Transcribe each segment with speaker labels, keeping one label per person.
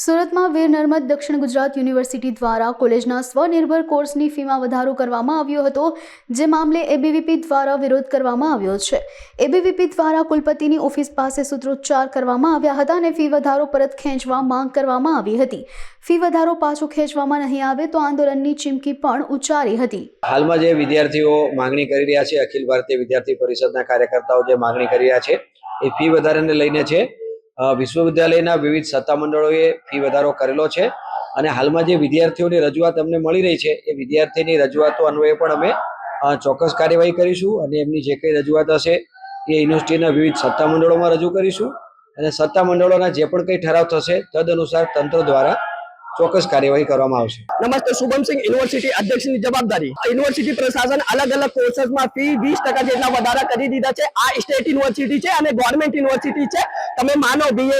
Speaker 1: સુરતમાં વીર નર્મદ દક્ષિણ ગુજરાત યુનિવર્સિટી દ્વારા કોલેજના સ્વનિર્ભર કોર્સની ફીમાં વધારો કરવામાં આવ્યો હતો, જે મામલે એબીવીપી દ્વારા વિરોધ કરવામાં આવ્યો છે. એબીવીપી દ્વારા કુલપતિની ઓફિસ પાસે સૂત્રોચ્ચાર કરવામાં આવ્યા હતા અને ફી વધારો પરત ખેંચવા માંગ કરવામાં આવી હતી. ફી વધારો પાછો ખેંચવામાં નહીં આવે તો આંદોલનની ચીમકી પણ ઉચ્ચારી હતી.
Speaker 2: હાલમાં જે વિદ્યાર્થીઓ માંગણી કરી રહ્યા છે, અખિલ ભારતીય વિદ્યાર્થી પરિષદના કાર્યકર્તાઓ જે માંગણી કરી રહ્યા છે, એ ફી વધારાને લઈને છે. વિશ્વવિદ્યાલયના વિવિધ સત્તામંડળોએ ફી વધારો કરેલો છે. અને હાલમાં જે વિદ્યાર્થીઓની રજૂઆત અમને મળી રહી છે, એ વિદ્યાર્થીની રજૂઆતો અન્વયે પણ અમે ચોક્કસ કાર્યવાહી કરીશું અને એમની જે કંઈ રજૂઆત હશે, એ યુનિવર્સિટીના વિવિધ સત્તામંડળોમાં રજૂ કરીશું. અને સત્તામંડળોના જે પણ કંઈ ઠરાવ થશે તદ અનુસાર તંત્ર દ્વારા ચોક્કસ કાર્યવાહી કરવામાં આવશે.
Speaker 3: નમસ્તે શુભમસિંહ યુનિવર્સિટી અધ્યક્ષની જવાબદારી. યુનિવર્સિટી પ્રશાસન અલગ અલગ કોર્સમાં ફી વીસ ટકા જેટલા વધારા કરી દીધા છે. આ સ્ટેટ યુનિવર્સિટી છે અને ગવર્મેન્ટ યુનિવર્સિટી છે. તમે માનો બીએ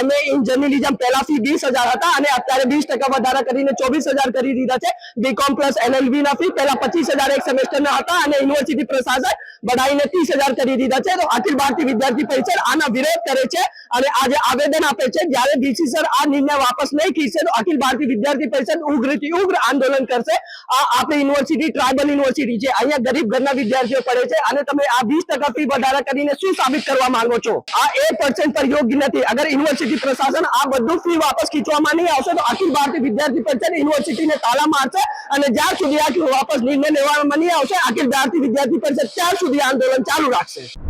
Speaker 3: એમએ ઇન જર્નલિઝમ પહેલા ફી વીસ હજાર હતા અને અત્યારે વીસ ટકા વધારા કરીને ચોવીસ હજાર કરી દીધા છે. બીકોમ પ્લસ એલએલબી ના ફી પહેલા પચીસ હજાર એક સેમેસ્ટરના હતા અને યુનિવર્સિટી પ્રશાસન વધારીને ત્રીસ હજાર કરી દીધા છે. તો અખિલ ભારતીય વિદ્યાર્થી પરિષદ આના વિરોધ કરે છે. અને આજે આવેદન આપે છે, જ્યારે ડીસી સર આ નિર્ણય વાપસ નહીં ખીચશે તો અખિલ ભારતીય વિદ્યાર્થી પરિષદ ઉગ્રથી ઉગ્ર આંદોલન કરશે. આ આપણી યુનિવર્સિટી, ટ્રાઇબલ યુનિવર્સિટી છે. અહીંયા ગરીબ ઘરના વિદ્યાર્થીઓ પડે છે અને તમે આ વીસ ટકા ફી વધારા કરીને શું સાબિત કરવા માંગો છો? આ એક પર્સન્ટ પર યોગ્ય નથી. અગર યુનિવર્સિટી પ્રશાસન આ બધું ફી વાપસ ખીચવામાં નહીં આવશે તો અખિલ ભારતીય વિદ્યાર્થી પરિષદ યુનિવર્સિટીને તાલા મારશે અને જ્યાં સુધી આ વાપસ નિર્ણય લેવામાં નહીં આવશે, અખિલ ભારતીય વિદ્યાર્થી પરિષદ ત્યાં સુધી આંદોલન ચાલુ રાખશે.